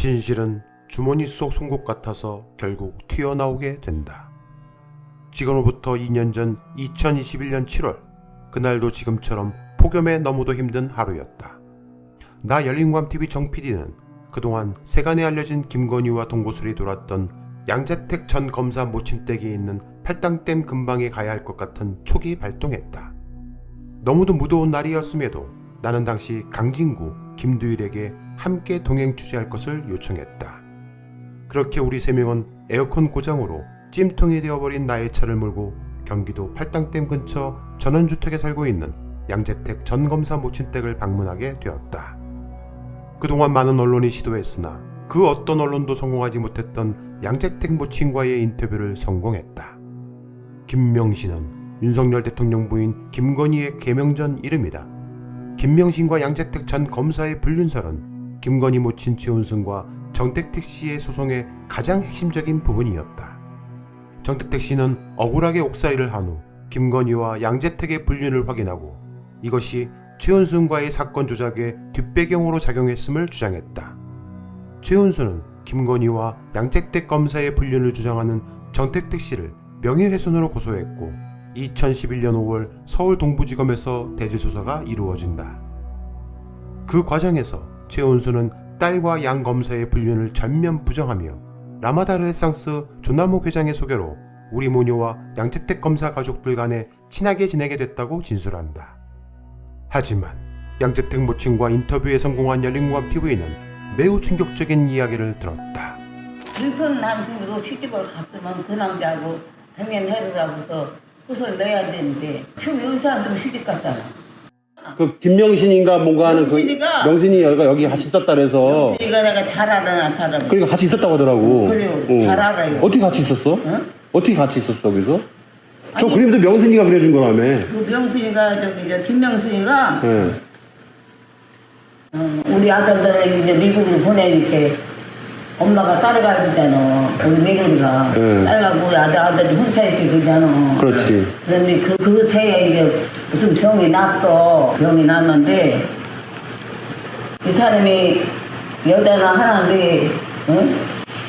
진실은 주머니 속 송곳 같아서 결국 튀어나오게 된다. 지금으로부터 2년 전 2021년 7월 그날도 지금처럼 폭염에 너무도 힘든 하루였다. 나 열린광TV 정PD는 그동안 세간에 알려진 김건희와 동고술이 돌았던 양재택 전 검사 모친댁에 있는 팔당댐 근방에 가야 할 것 같은 촉이 발동했다. 너무도 무더운 날이었음에도 나는 당시 강진구 김두일에게 함께 동행 취재할 것을 요청했다. 그렇게 우리 세 명은 에어컨 고장으로 찜통이 되어버린 나의 차를 몰고 경기도 팔당댐 근처 전원주택에 살고 있는 양재택 전 검사 모친댁을 방문하게 되었다. 그동안 많은 언론이 시도했으나 그 어떤 언론도 성공하지 못했던 양재택 모친과의 인터뷰를 성공했다. 김명신은 윤석열 대통령 부인 김건희의 개명전 이름이다. 김명신과 양재택 전 검사의 불륜설은 김건희 모친 최은순과 정택택 씨의 소송의 가장 핵심적인 부분이었다. 정택택 씨는 억울하게 옥살이를 한 후 김건희와 양재택의 불륜을 확인하고 이것이 최은순과의 사건 조작의 뒷배경으로 작용했음을 주장했다. 최은순은 김건희와 양재택 검사의 불륜을 주장하는 정택택 씨를 명예훼손으로 고소했고 2011년 5월 서울 동부지검에서 대질조사가 이루어진다. 그 과정에서 최은수는 딸과 양 검사의 불륜을 전면 부정하며 라마다 르네상스 조남욱 회장의 소개로 우리 모녀와 양재택 검사 가족들 간에 친하게 지내게 됐다고 진술한다. 하지만 양재택 모친과 인터뷰에 성공한 열린공감 TV는 매우 충격적인 이야기를 들었다. 불큰 남성으로 시집을 갔으면 그 남자하고 대면해라고서 그걸 내야 되는데 지금 의사한테 시집 갔잖아. 그 김명신인가 뭔가 하는 그 명신이가- 명신이 여기가 여기 같이 있었다 그래서 우리가 내가 잘 알아 안 알아. 그러니까 같이 있었다고 하더라고. 그래요. 잘 알아요. 어떻게 같이 있었어? 응? 어떻게 같이 있었어 거기서? 저 아니- 그림도 명신이가 그려준 거라며. 그 명순이가 저기 저 김명순이가 예. 어, 우리 아들들을 이제 미국으로 보내니까 엄마가 따라가야 되잖아. 우리 미국이가 응. 따라가고 우리 아들 아들이 혼자 있게 그러잖아. 그렇지. 그런데 그, 그 새에 이제 무슨 병이 났어. 병이 났는데, 이 사람이 여자나 하나인데, 응?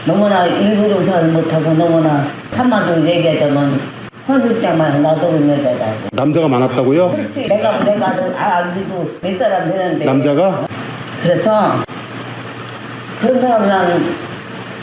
너무나 일부 조사를 못하고 너무나 한마디로 얘기하자면 헌금장만 놔두는 여자다. 남자가 많았다고요? 그렇지. 내가, 내가 알기도 몇 사람 되는데. 남자가? 그래서 그런 사람 나는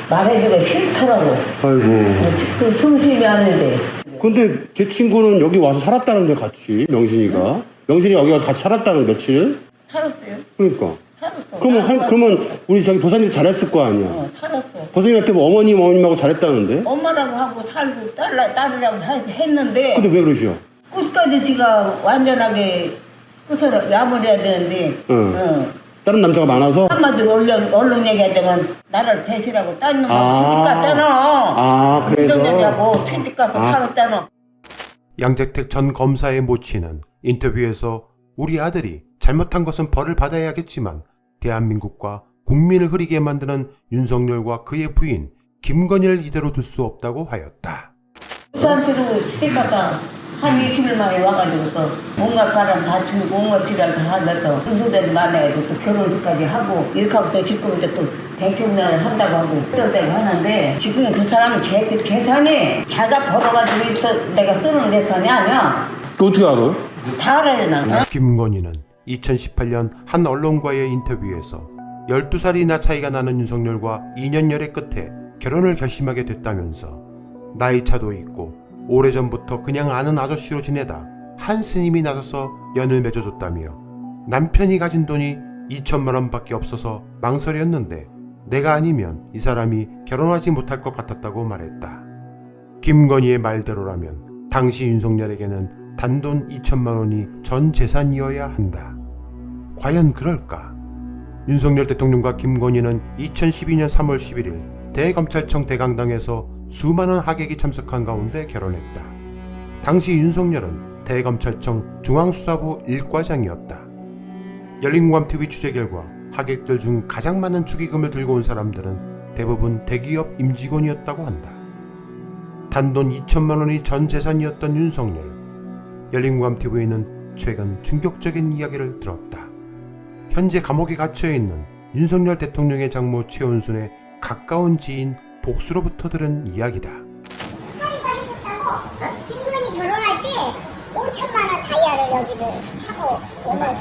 말해주기가 싫더라고. 아이고. 그 숨쉬지 않는데. 근데 제 친구는 여기 와서 살았다는데 같이 명신이가. 명신이 여기 와서 같이 살았다는 며칠? 살았어요. 그러니까. 살았어. 그러면 한, 그러면 우리 저기 보사님 잘했을 거 아니야. 어, 살았어. 보사님한테 뭐 어머님 어머님하고 잘했다는데? 엄마라고 하고 살고 딸, 딸이라고 하- 했는데 근데 왜 그러시오? 끝까지 지가 완전하게 끝을 야물해야 되는데 응. 어. 다른 남자가 많아서? 한마디로 언론, 언론 얘기하자면 나를 배신하고 딴 놈하고 아. 시집 갔잖아 아, 그래서? 운전자하고 시집 가서 아. 살았잖아 양재택 전 검사의 모친은 인터뷰에서 우리 아들이 잘못한 것은 벌을 받아야겠지만 대한민국과 국민을 흐리게 만드는 윤석열과 그의 부인 김건희를 이대로 둘 수 없다고 하였다. 부산으로 시집 갔다 한 20일 만에 와가지고 또 온갖 사람 다 죽고 온갖 지랄 다 하면서 순수대를 만나가지고 또 결혼식까지 하고 이렇게 하고 또 지금 이제 또 대청년을 한다고 하고 그런 데고 하는데 지금 그 사람은 재, 재산이 자기가 벌어가지고 있어. 내가 쓰는 재산이 아니야. 그 어떻게 알아? 다 알아야 나 김건희는 2018년 한 언론과의 인터뷰에서 12살이나 차이가 나는 윤석열과 2년여의 끝에 결혼을 결심하게 됐다면서 나이 차도 있고 오래전부터 그냥 아는 아저씨로 지내다 한 스님이 나서서 연을 맺어줬다며 남편이 가진 돈이 2천만 원밖에 없어서 망설였는데 내가 아니면 이 사람이 결혼하지 못할 것 같았다고 말했다. 김건희의 말대로라면 당시 윤석열에게는 단돈 2천만 원이 전 재산이어야 한다. 과연 그럴까? 윤석열 대통령과 김건희는 2012년 3월 11일 대검찰청 대강당에서 수많은 하객이 참석한 가운데 결혼했다. 당시 윤석열은 대검찰청 중앙수사부 1과장이었다. 열린공감TV 취재 결과 하객들 중 가장 많은 축의금을 들고 온 사람들은 대부분 대기업 임직원이었다고 한다. 단돈 2천만 원이 전 재산이었던 윤석열. 열린공감TV는 최근 충격적인 이야기를 들었다. 현재 감옥에 갇혀 있는 윤석열 대통령의 장모 최은순의 가까운 지인 복수로부터 들은 이야기다. 사이가 해줬다고? 김건희 결혼할 때 5천만 원 다이아를 여기를 하고 오면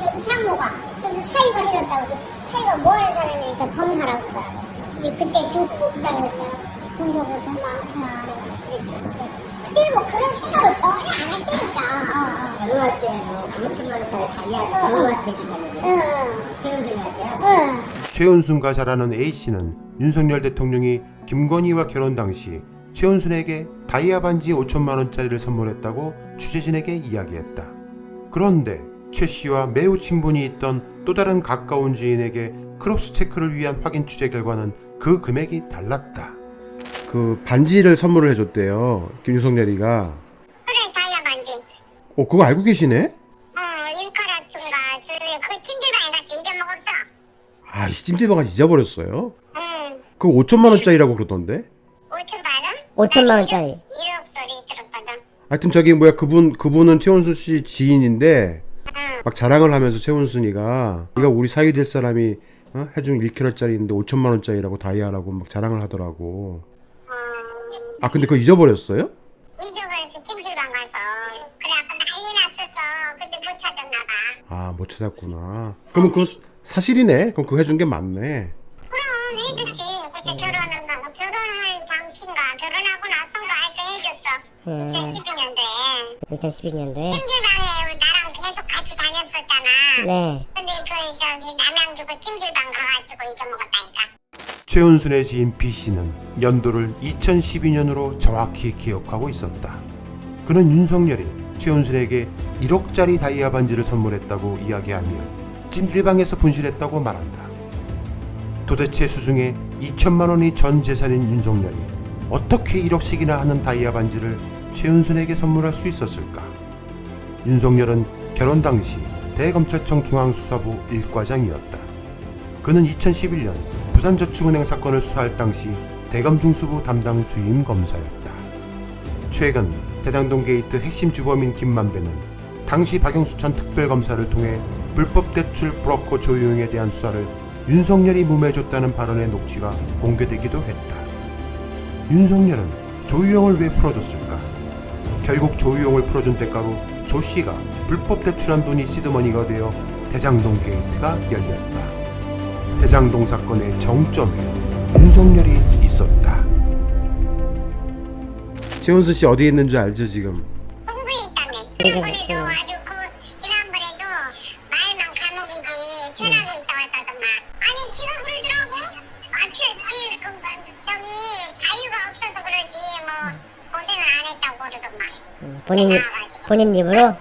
여기 장모가 그래서 사이가 해줬다고 해서 사이가 뭐하는 사람이니까 검사라고 그러더라고. 근데 그때 중수부장이었어요. 검사가 돈 많구나 그때. 그때는 뭐 그런 생각을 전혀 안 했다니까. 결혼할 때뭐 5천만 원짜리 다이아 결혼한테 해준다는데 응. 세운순이한테요? 응. 최은순과 잘 아는 A씨는 윤석열 대통령이 김건희와 결혼 당시 최은순에게 다이아 반지 5천만 원짜리를 선물했다고 취재진에게 이야기했다. 그런데 최 씨와 매우 친분이 있던 또 다른 가까운 지인에게 크로스 체크를 위한 확인 취재 결과는 그 금액이 달랐다. 그 반지를 선물을 해줬대요. 윤석열이가. 그래 다이아 반지 어 그거 알고 계시네? 어 1카라트인가 저기 그 찜질방에 가서 잊어먹었어 아, 이 찜질방아 잊어버렸어요. 응그 5천만 원짜리라고 그러던데. 5천만 원? 5천만 원짜리. 1억 소리 들었거든 하여튼 저기 뭐야 그분 그분은 최원수 씨 지인인데 응막 자랑을 하면서 최원순이가 네가 우리 사위 될 사람이 어? 해준 1kg짜리인데 5천만 원짜리라고 다이아라고 막 자랑을 하더라고. 어, 아 근데 그거 잊어버렸어요? 잊어버려서 찜질방 가서 그래갖고 난리 났었어 근데 못 찾았나 봐 아 못 찾았구나. 그러면 그거 사- 사실이네. 그럼 그거 해준 게 맞네. 그때 결혼을 하고 결혼할 당시인가 결혼하고 나선가 하여튼 해줬어 2012년도에 2012년도에. 찜질방에 나랑 계속 같이 다녔었잖아 네. 근데 그 저기 남양주고 찜질방 가가지고 잊어먹었다니까 최은순의 지인 B 씨는 연도를 2012년으로 정확히 기억하고 있었다. 그는 윤석열이 최은순에게 1억짜리 다이아 반지를 선물했다고 이야기하며 찜질방에서 분실했다고 말한다. 도대체 수중에 2천만 원이 전 재산인 윤석열이 어떻게 1억씩이나 하는 다이아 반지를 최은순에게 선물할 수 있었을까? 윤석열은 결혼 당시 대검찰청 중앙수사부 1과장이었다. 그는 2011년 부산저축은행 사건을 수사할 당시 대검중수부 담당 주임 검사였다. 최근 대장동 게이트 핵심 주범인 김만배는 당시 박영수 전 특별검사를 통해 불법 대출 브로커 조유영에 대한 수사를 윤석열이 무매해줬다는 발언의 녹취가 공개되기도 했다. 윤석열은 조유영을 왜 풀어줬을까? 결국 조유영을 풀어준 대가로 조 씨가 불법 대출한 돈이 시드머니가 되어 대장동 게이트가 열렸다. 대장동 사건의 정점에 윤석열이 있었다. 최은수 씨 어디 있는 줄 알죠 지금? 홍보에 있다며 지난번에도 그래. 아주 본인, 입-. 본인 입으로?